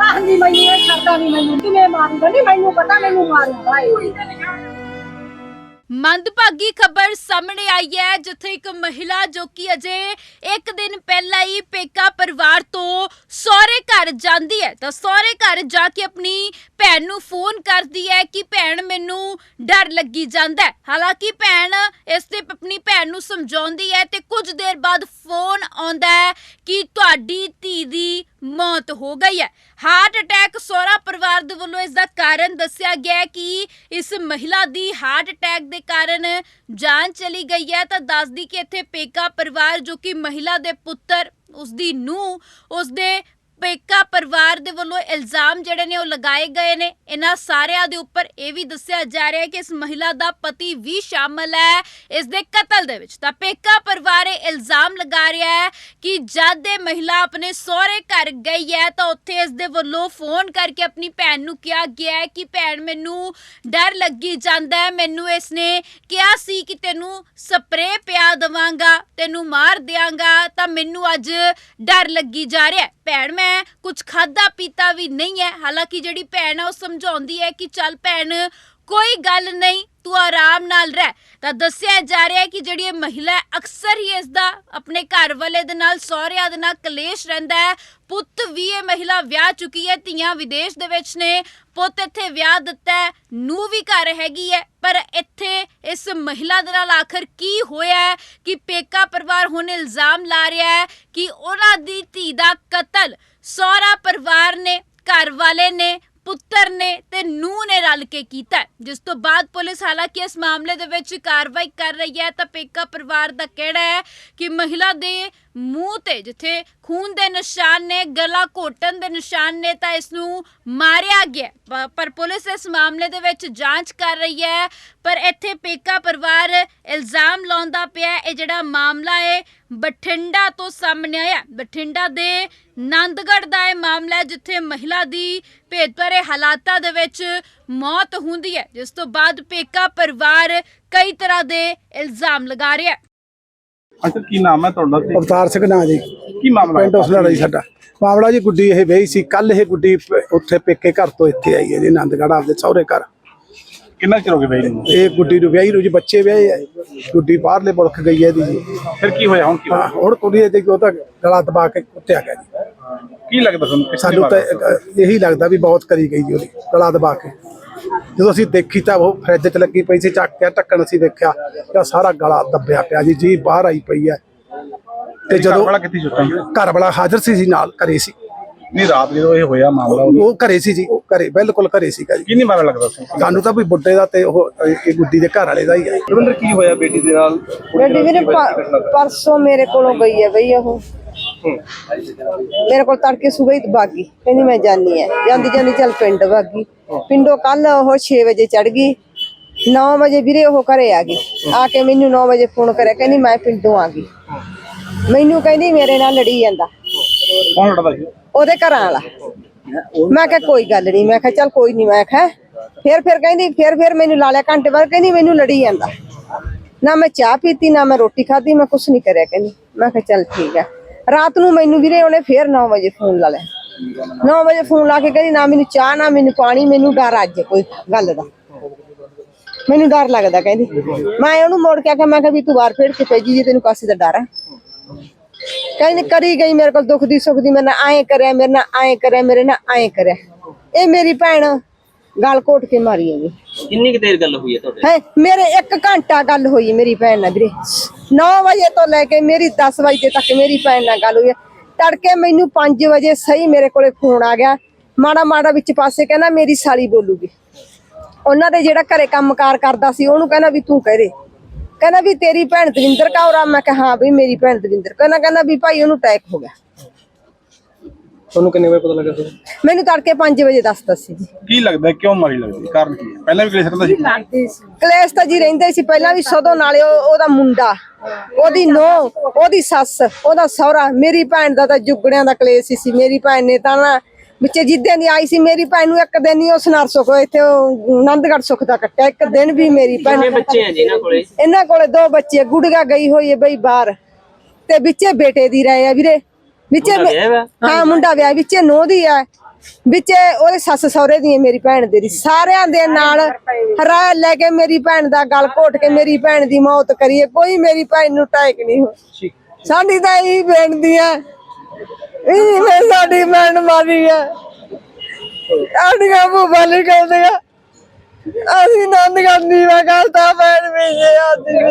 ਹਾਂਜੀ ਮੈਨੂੰ ਇਹ ਛੱਡਦਾ ਨਹੀਂ ਮੈਨੂੰ। ਕਿਵੇਂ ਮਾਰੂਗਾ? ਨਹੀਂ ਮੈਨੂੰ ਪਤਾ ਮੈਨੂੰ ਮਾਰੂਗਾ ਇਹ। ਮੰਦਭਾਗੀ ਖਬਰ ਸਾਹਮਣੇ ਆਈ ਹੈ, ਜਿੱਥੇ ਇੱਕ ਮਹਿਲਾ ਜੋ ਕਿ ਅਜੇ ਇੱਕ ਦਿਨ ਪਹਿਲਾਂ ਹੀ ਪੇਕਾ ਪਰਿਵਾਰ ਤੋਂ ਸਹੁਰੇ ਘਰ ਜਾਂਦੀ ਹੈ। ਤਾਂ ਸਹੁਰੇ ਘਰ ਜਾ ਕੇ ਆਪਣੀ ਭੈਣ ਨੂੰ ਫੋਨ ਕਰਦੀ ਹੈ ਕਿ ਭੈਣ, ਮੈਨੂੰ ਡਰ ਲੱਗੀ ਜਾਂਦਾ ਹੈ। ਹਾਲਾਂਕਿ ਭੈਣ ਇਸ ਤੇ ਆਪਣੀ ਭੈਣ ਨੂੰ ਸਮਝਾਉਂਦੀ ਹੈ ਤੇ ਕੁਝ ਦੇਰ ਬਾਅਦ ਫੋਨ ਆਉਂਦਾ ਹੈ ਕਿ ਤੁਹਾਡੀ ਧੀ ਦੀ ਮੌਤ ਹੋ ਗਈ ਹੈ। ਹਾਰਟ ਅਟੈਕ ਸਹੁਰਾ ਪਰਿਵਾਰ ਦੇ ਵੱਲੋਂ ਇਸ ਦਾ ਕਾਰਨ ਦੱਸਿਆ ਗਿਆ ਕਿ ਇਸ ਮਹਿਲਾ ਦੀ ਹਾਰਟ ਅਟੈਕ ਦੇ ਕਾਰਨ ਜਾਨ ਚਲੀ ਗਈ ਹੈ। ਤਾਂ ਦੱਸਦੀ ਕਿ ਇੱਥੇ ਪੇਕਾ ਪਰਿਵਾਰ ਜੋ ਕਿ ਮਹਿਲਾ ਦੇ ਪੁੱਤਰ ਉਸ ਦੀ ਨੂੰਹ ਉਸ ਦੇ ਪੇਕਾ ਪਰਿਵਾਰ ਦੇ ਵੱਲੋਂ ਇਲਜ਼ਾਮ ਜਿਹੜੇ ਨੇ ਉਹ ਲਗਾਏ ਗਏ ਨੇ। ਇਹਨਾਂ ਸਾਰਿਆਂ ਦੇ ਉੱਪਰ ਇਹ ਵੀ ਦੱਸਿਆ ਜਾ ਰਿਹਾ ਹੈ ਕਿ ਇਸ ਮਹਿਲਾ ਦਾ ਪਤੀ ਵੀ ਸ਼ਾਮਲ ਹੈ ਇਸ ਦੇ ਕਤਲ ਦੇ ਵਿੱਚ। ਤਾਂ ਪੇਕਾ ਪਰਿਵਾਰ ਇਹ ਇਲਜ਼ਾਮ ਲਗਾ ਰਿਹਾ ਹੈ ਕਿ ਜਦ ਇਹ ਮਹਿਲਾ ਆਪਣੇ ਸਹੁਰੇ ਘਰ ਗਈ ਹੈ ਤਾਂ ਉੱਥੇ ਇਸ ਦੇ ਵੱਲੋਂ ਫੋਨ ਕਰਕੇ ਆਪਣੀ ਭੈਣ ਨੂੰ ਕਿਹਾ ਗਿਆ ਹੈ ਕਿ ਭੈਣ, ਮੈਨੂੰ ਡਰ ਲੱਗੀ ਜਾਂਦਾ ਹੈ। ਮੈਨੂੰ ਇਸ ਨੇ ਕਿਹਾ ਸੀ ਕਿ ਤੈਨੂੰ ਸਪਰੇਅ ਪਿਆ ਦਵਾਂਗਾ, ਤੈਨੂੰ ਮਾਰ ਦਿਆਂਗਾ, ਤਾਂ ਮੈਨੂੰ ਅੱਜ ਡਰ ਲੱਗੀ ਜਾ ਰਿਹਾ ਹੈ। ਭੈਣ, ਮੈਂ ਕੁਝ ਖਾਦਾ ਪੀਤਾ ਵੀ ਨਹੀਂ ਹੈ। ਹਾਲਾਂਕਿ ਜਿਹੜੀ ਭੈਣ ਆ, ਉਹ ਸਮਝਾਉਂਦੀ ਹੈ ਕਿ ਚੱਲ ਭੈਣ ਕੋਈ ਗੱਲ ਨਹੀਂ, ਤੂੰ ਆਰਾਮ ਨਾਲ ਰਹਿ। ਤਾਂ ਦੱਸਿਆ ਜਾ ਰਿਹਾ ਹੈ ਕਿ ਜਿਹੜੀ ਇਹ ਮਹਿਲਾ ਅਕਸਰ ਹੀ ਇਸ ਦਾ ਆਪਣੇ ਘਰ ਵਾਲੇ ਦੇ ਨਾਲ, ਸਹੁਰਿਆਂ ਦੇ ਨਾਲ ਕਲੇਸ਼ ਰਹਿੰਦਾ ਹੈ। ਪੁੱਤ ਵੀ ਇਹ ਮਹਿਲਾ ਵਿਆਹ ਚੁੱਕੀ ਹੈ, ਧੀਆਂ ਵਿਦੇਸ਼ ਦੇ ਵਿੱਚ ਨੇ। ਪੁੱਤ ਇੱਥੇ ਵਿਆਹ ਦਿੱਤਾ ਨੂੰ ਵੀ ਘਰ ਹੈਗੀ ਹੈ। ਪਰ ਇੱਥੇ ਇਸ ਮਹਿਲਾ ਦੇ ਨਾਲ ਆਖਰ ਕੀ ਹੋਇਆ ਹੈ ਕਿ ਪੇਕਾ ਪਰਿਵਾਰ ਹੁਣ ਇਲਜ਼ਾਮ ਲਾ ਰਿਹਾ ਹੈ ਕਿ ਉਹਨਾਂ ਦੀ ਧੀ ਦਾ ਕਤਲ। ਸਹੁਰਾ ਪਰਿਵਾਰ ਨੇ, ਘਰ ਵਾਲੇ ਨੇ ਪੁੱਤਰ ਨੇ ਤੇ ਨੂੰ ਨੇ ਰਲ ਕੇ ਕੀਤਾ। ਜਿਸ ਤੋਂ ਬਾਅਦ ਪੁਲਿਸ ਹਾਲਾਂਕਿ ਇਸ ਮਾਮਲੇ ਦੇ ਵਿੱਚ ਕਾਰਵਾਈ ਕਰ ਰਹੀ ਹੈ, ਤਾਂ ਪੇਕਾ ਪਰਿਵਾਰ ਦਾ ਕਹਿਣਾ ਹੈ ਕਿ ਮਹਿਲਾ ਦੇ ਮੂੰਹ ਤੇ, ਜਿੱਥੇ ਖੂਨ ਦੇ ਨਿਸ਼ਾਨ ਨੇ, ਗਲਾ ਘੋਟਣ ਦੇ ਨਿਸ਼ਾਨ ਨੇ, ਤਾਂ ਇਸ ਨੂੰ ਮਾਰਿਆ ਗਿਆ। ਪਰ ਪੁਲਿਸ ਇਸ ਮਾਮਲੇ ਦੇ ਵਿੱਚ ਜਾਂਚ ਕਰ ਰਹੀ ਹੈ, ਪਰ ਇੱਥੇ ਪੇਕਾ ਪਰਿਵਾਰ ਇਲਜ਼ਾਮ ਲਾਉਂਦਾ ਪਿਆ। ਇਹ ਜਿਹੜਾ ਮਾਮਲਾ ਹੈ, ਬਠਿੰਡਾ ਤੋਂ ਸਾਹਮਣੇ ਆਇਆ। ਬਠਿੰਡਾ ਦੇ ਨੰਦਗੜ੍ਹ ਦਾ ਇਹ ਮਾਮਲਾ ਜਿੱਥੇ ਮਹਿਲਾ ਦੀ ਭੇਦਭਰੇ ਹਾਲਾਤਾਂ ਦੇ ਵਿੱਚ ਮੌਤ ਹੁੰਦੀ ਹੈ, ਜਿਸ ਤੋਂ ਬਾਅਦ ਪੇਕਾ ਪਰਿਵਾਰ ਕਈ ਤਰ੍ਹਾਂ ਦੇ ਇਲਜ਼ਾਮ ਲਗਾ ਰਿਹਾ ਹੈ। ਅੱਛਾ ਕੀ ਨਾਮ ਹੈ ਤੁਹਾਡਾ ਤੇ ਅਵਤਾਰ ਸਿੰਘ ਨਾਂ ਜੀ। ਕੀ ਮਾਮਲਾ ਪਿੰਡ ਉਸਲਾ ਰਹੀ ਸਾਡਾ। ਮਾਮਲਾ ਜੀ ਗੁੱਡੀ ਇਹ ਵਿਆਹੀ ਸੀ। ਕੱਲ ਇਹ ਗੁੱਡੀ ਪ- ਉੱਥੇ ਪੇਕੇ ਘਰ ਤੋਂ ਇੱਥੇ ਆਈ ਹੈ ਜੀ ਆਨੰਦਗੜ੍ਹ ਆਪਦੇ ਸਹੁਰੇ ਘਰ। ਕਿੰਨਾ ਚਿਰ ਹੋ ਗਿਆ ਬਈ ਨੂੰ? ਇਹ ਗੁੱਡੀ ਨੂੰ ਵਿਆਹੀ ਨੂੰ ਜੀ ਬੱਚੇ ਵਿਆਹੇ ਆ ਗੁੱਡੀ ਬਾਹਰਲੇ ਮੁਲਕ ਗਈ ਹੈ ਦੀ ਜੀ। ਫਿਰ ਕੀ ਹੋਇਆ ਹੁਣ ਕੀ ਹਾਂ ਹੋਇਆ ਹੁਣ ਕੁੜੀ ਤੇ ਉਹ ਤਾਂ ਗਲਾ ਦਬਾ ਕੇ ਕੁੱਟਿਆ ਗਿਆ ਜੀ। ਕੀ ਲੱਗਦਾ ਤੁਹਾਨੂੰ? ਕਿਸ ਨੇ ਸਾਨੂੰ ਤਾਂ ਮਾਰਿਆ? ਇੱਕ ਇਹੀ ਲੱਗਦਾ ਵੀ ਬਹੁਤ ਕਰੀ ਗਈ ਜੀ ਉਹਦੀ ਗਲਾ ਦਬਾ ਕੇ। ਜਦੋਂ ਅਸੀਂ ਦੇਖੀ ਤਾਂ ਉਹ ਫਰਿੱਜ 'ਚ ਲੱਗੀ ਪਈ ਸੀ ਚੱਕ ਕੇ ਢੱਕਣ ਅਸੀਂ ਦੇਖਿਆ ਤਾਂ ਸਾਰਾ ਗਲਾ ਦੱਬਿਆ ਪਿਆ ਜੀ ਜੀ ਬਾਹਰ ਆਈ ਪਈ ਹੈ। ਤੇ ਘਰ ਜਦੋਂ ਵਾਲਾ ਕਿੱਥੇ ਸੁੱਤਾ? ਘਰ ਵਾਲਾ ਹਾਜ਼ਰ ਸੀ ਜੀ ਨਾਲ ਘਰੇ ਸੀ। ਨਹੀਂ ਰਾਤ ਜਦੋਂ ਇਹ ਹੋਇਆ ਮਾਮਲਾ ਉਹ ਘਰੇ ਸੀ ਜੀ ਉਹ ਘਰੇ ਬਿਲਕੁਲ ਘਰੇ ਸੀਗਾ ਜੀ। ਕੀ ਨਹੀਂ ਮਾਮਲਾ ਲੱਗਦਾ ਤੁਹਾਨੂੰ ਸਾਨੂੰ ਤਾਂ ਵੀ ਬੁੱਢੇ ਦਾ ਤੇ ਉਹ ਇਹ ਗੁੱਡੀ ਦੇ ਘਰ ਵਾਲੇ ਦਾ ਹੀ ਹੈ। ਰਵਿੰਦਰ ਕੀ ਹੋਇਆ ਬੇਟੀ ਦੇ ਨਾਲ? ਬੇਟੀ ਵੀਰੇ ਪਰਸੋਂ ਮੇਰੇ ਕੋਲੋਂ ਗਈ ਹੈ ਬਈ ਉਹ। ਮੇਰੇ ਕੋਲ ਤੜਕੇ ਸਵੇਰ ਹੀ ਬਾਗੀ। ਕਹਿੰਦੀ ਮੈਂ ਜਾਨੀ ਹੈ। ਜਾਂਦੀ ਜਾਂਦੀ ਚੱਲ ਪਿੰਡ ਬਾਗੀ। ਪਿੰਡੋਂ ਕੱਲ ਉਹ 6 ਵਜੇ ਚੜ ਗਈ। 9 ਵਜੇ ਵੀਰੇ ਉਹ ਘਰੇ ਆ ਗਈ। ਆ ਕੇ ਮੈਨੂੰ 9 ਵਜੇ ਫੋਨ ਕਰਿਆ। ਕਹਿੰਦੀ ਮੈਂ ਪਿੰਡੋਂ ਆ ਗਈ। ਮੈਨੂੰ ਕਹਿੰਦੀ ਮੇਰੇ ਨਾਲ ਲੜੀ ਜਾਂਦਾ। ਕੌਣ ਲੜਦਾ ਸੀ? ਉਹਦੇ ਘਰਾਂ ਵਾਲਾ। ਮੈਂ ਕਿਹਾ ਕੋਈ ਗੱਲ ਨਹੀਂ ਮੈਂ ਕਿਹਾ ਚੱਲ ਕੋਈ ਨਹੀਂ ਮੈਂ ਕਿਹਾ ਫਿਰ ਫਿਰ ਕਹਿੰਦੀ ਫਿਰ ਫਿਰ ਮੈਨੂੰ ਲਾ ਲਿਆ ਘੰਟੇ ਬਾਅਦ ਕਹਿੰਦੀ ਮੈਨੂੰ ਲੜੀ ਜਾਂਦਾ। ਨਾ ਮੈਂ ਚਾਹ ਪੀਤੀ ਨਾ ਮੈਂ ਰੋਟੀ ਖਾਧੀ ਮੈਂ ਕੁਛ ਨਹੀਂ ਕਰਿਆ। ਕਹਿੰਦੀ ਮੈਂ ਕਿਹਾ ਚੱਲ ਠੀਕ ਹੈ ਰਾਤ ਨੂੰ ਮੈਨੂੰ ਵੀਰੇ ਉਹਨੇ ਫਿਰ 9 ਵਜੇ ਫੋਨ ਲਾ ਲਿਆ। 9 ਵਜੇ ਫੋਨ ਲਾ ਕੇ ਕਹਿੰਦੀ ਨਾ ਮੈਨੂੰ ਚਾਹ ਨਾ ਮੈਨੂੰ ਪਾਣੀ ਮੈਨੂੰ ਡਰ ਅੱਜ ਕੋਈ ਗੱਲ ਦਾ। ਮੈਨੂੰ ਡਰ ਲੱਗਦਾ ਕਹਿੰਦੀ। ਮੈਂ ਉਹਨੂੰ ਮੋੜ ਕੇ ਆਖਿਆ ਮੈਂ ਕਿਹਾ ਵੀ ਤੂੰ ਬਾਹਰ ਫੇੜ ਕੇ ਪੈ ਜੀ ਜੇ ਤੈਨੂੰ ਕਾਸੇ ਦਾ ਡਰ ਹੈ ਕਹਿੰਦੀ ਕਰੀ ਗਈ ਮੇਰੇ ਕੋਲ ਦੁੱਖ ਦੀ ਸੁੱਖ ਦੀ ਮੇਰੇ ਨਾਲ ਐਂ ਕਰਿਆ ਮੇਰੇ ਨਾਲ ਐਂ ਕਰਿਆ ਮੇਰੇ ਨਾਲ ਐਂ ਕਰਿਆ। ਇਹ ਮੇਰੀ ਭੈਣ ਗਲ ਘੋਟ ਕੇ ਮਾਰੀ ਹੈਗੀ। ਕਿੰਨੀ ਕੁ ਦੇਰ ਗੱਲ ਹੋਈ ਹੈ ਤੁਹਾਡੇ? ਹੈ ਮੇਰੇ 1 ਘੰਟਾ ਗੱਲ ਹੋਈ ਮੇਰੀ ਭੈਣ ਨਾਲ ਵੀਰੇ। 9 ਵਜੇ ਤੋਂ ਲੈ ਕੇ ਮੇਰੀ 10 ਵਜੇ ਤੱਕ ਮੇਰੀ ਭੈਣ ਨਾਲ ਗੱਲ ਹੋਈ ਹੈ। ਤੜਕੇ ਮੈਨੂੰ 5 ਵਜੇ ਸਹੀ ਮੇਰੇ ਕੋਲੇ ਫੋਨ ਆ ਗਿਆ। ਮਾੜਾ ਮਾੜਾ ਵਿੱਚ ਪਾਸੇ ਕਹਿੰਦਾ ਮੇਰੀ ਸਾਲੀ ਬੋਲੂਗੀ। ਉਹਨਾਂ ਦੇ ਜਿਹੜਾ ਘਰੇ ਕੰਮਕਾਰ ਕਰਦਾ ਸੀ, ਉਹਨੂੰ ਕਹਿੰਦਾ ਵੀ ਤੂੰ ਕਹਿ ਦੇ ਕਹਿੰਦਾ ਵੀ ਤੇਰੀ ਭੈਣ ਦਵਿੰਦਰ ਕੌਰ ਆ। ਮੈਂ ਕਿਹਾ, ਹਾਂ ਵੀ ਮੇਰੀ ਭੈਣ ਦਵਿੰਦਰ ਕਹਿੰਦਾ ਕਹਿੰਦਾ ਵੀ ਭਾਈ ਉਹਨੂੰ ਅਟੈਕ ਹੋ ਗਿਆ। ਤੁਹਾਨੂੰ ਕਿੰਨੇ ਵਜੇ ਪਤਾ ਲੱਗਾ ਤੁਹਾਨੂੰ ਮੈਨੂੰ ਤੜਕੇ 5 ਵਜੇ ਦੱਸਦਾ ਸੀ ਜੀ। ਕੀ ਲੱਗਦਾ ਕਿਉਂ ਮਾਰੀ ਲੱਗਦੀ? ਕਾਰਨ ਕੀ ਹੈ? ਪਹਿਲਾਂ ਵੀ ਕਲੇਸ਼ ਰਹਿੰਦਾ ਸੀ? ਕਲੇਸ਼ ਤਾਂ ਜੀ ਰਹਿੰਦੇ ਸੀ ਪਹਿਲਾਂ ਵੀ ਸਦੋਂ ਨਾਲੇ ਉਹ- ਉਹਦਾ ਮੁੰਡਾ ਉਹਦੀ ਨੋ ਉਹਦੀ ਸੱਸ ਉਹਦਾ ਸਹੁਰਾ ਮੇਰੀ ਭੈਣ ਦਾ ਤਾਂ ਜੁਗੜਿਆਂ ਦਾ ਕਲੇਸ਼ ਹੀ ਸੀ। ਮੇਰੀ ਭੈਣ ਨੇ ਤਾਂ ਨਾ ਵਿੱਚ ਜਿੱਦਾਂ ਦੀ ਆਈ ਸੀ ਮੇਰੀ ਭੈਣ ਨੂੰ ਇੱਕ ਦਿਨ ਹੀ ਉਸ ਨਰ ਸੁਖ ਇੱਥੇ ਉਹ ਆਨੰਦਗੜ੍ਹ ਸੁਖ ਦਾ ਕੱਟਿਆ ਇੱਕ ਦਿਨ ਵੀ ਮੇਰੀ ਭੈਣ ਕਿੰਨੇ ਬੱਚੇ ਆ ਜੀ ਇਹਨਾਂ ਕੋਲੇ? ਇਹਨਾਂ ਕੋਲੇ ਦੋ ਬੱਚੇ ਗੁੜੀਆ ਗਈ ਹੋਈ ਹੈ ਬਈ ਬਾਹਰ। ਤੇ ਵਿੱਚੇ ਬੇਟੇ ਦੀ ਰਹੇ ਆ ਵੀਰੇ। ਵਿੱਚੇ ਮੁੰਡਾ ਵਿਆਹਿਆ ਵਾ? ਹਾਂ ਮੁੰਡਾ ਵਿਆਹ ਵਿੱਚੇ ਨੋਹ ਦੀ ਆ। ਵਿੱਚੇ ਉਹਦੇ ਸੱਸ ਸਹੁਰੇ ਦੀ ਹੈ ਮੇਰੀ ਭੈਣ ਦੇ ਦੀ ਸਾਰਿਆਂ ਦੇ ਨਾਲ ਹਰਾ ਲੈ ਕੇ ਮੇਰੀ ਭੈਣ ਦਾ ਗਲ ਘੋਟ ਕੇ ਮੇਰੀ ਭੈਣ ਦੀ ਮੌਤ ਕਰੀਏ। ਕੋਈ ਮੇਰੀ ਭੈਣ ਨੂੰ ਟਾਇਕ ਨਹੀਂ ਹੋ। ਸਾਡੀ ਤਾਂ ਇਹੀ ਬੇਨਤੀ ਹੈ ਇਹ ਮੈਂ ਸਾਡੀ ਭੈਣ ਮਾਰੀ ਹੈ ਆਡੀਆਂ ਭੂਬਾ ਲਿਖਾਉਂਦੇ ਆ ਅਸੀਂ ਨੰਦ ਕਰਨੀ ਵਾ ਕਰਤਾ ਭੈਣ ਵੀ ਇਹ ਆਦੀ